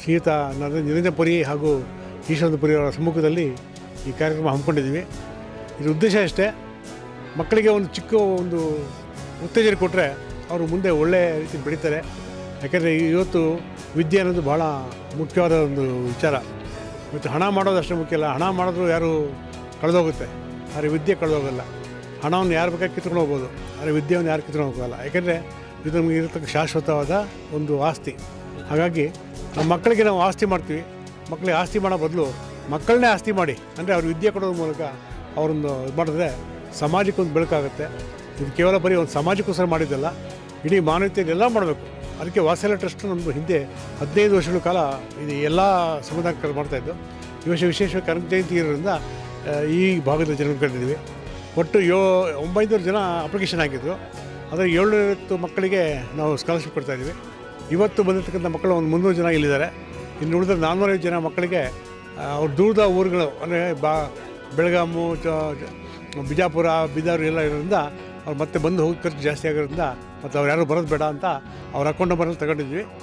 ಶ್ರೀಯುತ ನಿರಂಜನಪುರಿ ಹಾಗೂ ಈಶ್ವರಪುರಿ ಅವರ ಸಮ್ಮುಖದಲ್ಲಿ ಈ ಕಾರ್ಯಕ್ರಮ ಹಮ್ಮಿಕೊಂಡಿದ್ದೀವಿ. ಇದ್ರ ಉದ್ದೇಶ ಅಷ್ಟೇ ಮಕ್ಕಳಿಗೆ ಒಂದು ಚಿಕ್ಕ ಒಂದು ಉತ್ತೇಜನ ಕೊಟ್ಟರೆ ಅವರು ಮುಂದೆ ಒಳ್ಳೆಯ ರೀತಿ ಬೆಳೀತಾರೆ. ಯಾಕೆಂದರೆ ಇವತ್ತು ವಿದ್ಯೆ ಅನ್ನೋದು ಭಾಳ ಮುಖ್ಯವಾದ ಒಂದು ವಿಚಾರ. ಇವತ್ತು ಹಣ ಮಾಡೋದು ಅಷ್ಟೇ ಮುಖ್ಯ ಅಲ್ಲ, ಹಣ ಮಾಡಿದ್ರು ಯಾರು ಕಳೆದೋಗುತ್ತೆ. ಆದರೆ ವಿದ್ಯೆ ಕಳೆದೋಗಲ್ಲ. ಹಣವನ್ನು ಯಾರು ಬೇಕಾದ್ರೆ ಕಿತ್ಕೊಂಡು ಹೋಗ್ಬೋದು, ಆದರೆ ವಿದ್ಯೆಯನ್ನು ಯಾರು ಕಿತ್ಕೊಂಡು ಹೋಗೋಲ್ಲ. ಯಾಕೆಂದರೆ ಇದು ನಮಗೆ ಇರತಕ್ಕ ಶಾಶ್ವತವಾದ ಒಂದು ಆಸ್ತಿ. ಹಾಗಾಗಿ ನಮ್ಮ ಮಕ್ಕಳಿಗೆ ನಾವು ಆಸ್ತಿ ಮಾಡ್ತೀವಿ. ಮಕ್ಕಳಿಗೆ ಆಸ್ತಿ ಮಾಡೋ ಬದಲು ಮಕ್ಕಳನ್ನೇ ಆಸ್ತಿ ಮಾಡಿ. ಅಂದರೆ ಅವ್ರ ವಿದ್ಯೆ ಕೊಡೋದ್ರ ಮೂಲಕ ಅವ್ರನ್ನ ಇದು ಮಾಡಿದ್ರೆ ಸಮಾಜಕ್ಕೊಂದು ಬೆಳಕಾಗುತ್ತೆ. ಇದು ಕೇವಲ ಬರೀ ಒಂದು ಸಮಾಜಕ್ಕೋಸ್ಕರ ಮಾಡಿದ್ದಲ್ಲ, ಇಡೀ ಮಾನವೀಯತೆಯನ್ನೆಲ್ಲ ಮಾಡಬೇಕು. ಅದಕ್ಕೆ ವಾಸಲ ಟ್ರಸ್ಟ್ ನಮ್ಮದು ಹಿಂದೆ ಹದಿನೈದು ವರ್ಷಗಳ ಕಾಲ ಇದು ಎಲ್ಲ ಸಮುದಾಯಕ್ಕೆ ಮಾಡ್ತಾಯಿದ್ದು ಈ ವರ್ಷ ವಿಶೇಷವಾಗಿ ಕನಕ ಜಯಂತಿ ಇರೋದ್ರಿಂದ ಈ ಭಾಗದ ಜನರು ಕರೆದಿದ್ದೀವಿ. ಒಟ್ಟು ಯೋ, ಒಂಬೈನೂರು ಜನ ಅಪ್ಲಿಕೇಶನ್ ಹಾಕಿದ್ರು. ಅದರ ಏಳ್ನೂರೈವತ್ತು ಮಕ್ಕಳಿಗೆ ನಾವು ಸ್ಕಾಲರ್ಶಿಪ್ ಕೊಡ್ತಾಯಿದ್ದೀವಿ ಇವತ್ತು ಬಂದಿರ್ತಕ್ಕಂಥ ಮಕ್ಕಳು ಒಂದು ಮುನ್ನೂರು ಜನ ಇಲ್ಲಿದ್ದಾರೆ. ಇನ್ನು ಉಳಿದ ನಾನ್ನೂರೈದು ಜನ ಮಕ್ಕಳಿಗೆ ಅವ್ರು ದೂರದ ಊರುಗಳು, ಅಂದರೆ ಬಾ, ಬೆಳಗಾಮು ಬಿಜಾಪುರ, ಬೀದರ್ ಎಲ್ಲ ಇರೋದ್ರಿಂದ ಅವ್ರು ಮತ್ತೆ ಬಂದು ಹೋಗಿ ಖರ್ಚು ಜಾಸ್ತಿ ಆಗಿರೋದ್ರಿಂದ ಮತ್ತು ಅವ್ರು ಯಾರು ಬರೋದು ಬೇಡ ಅಂತ ಅವ್ರ ಅಕೌಂಟ್ ನಂಬರಲ್ಲಿ ತಗೊಂಡಿದ್ವಿ.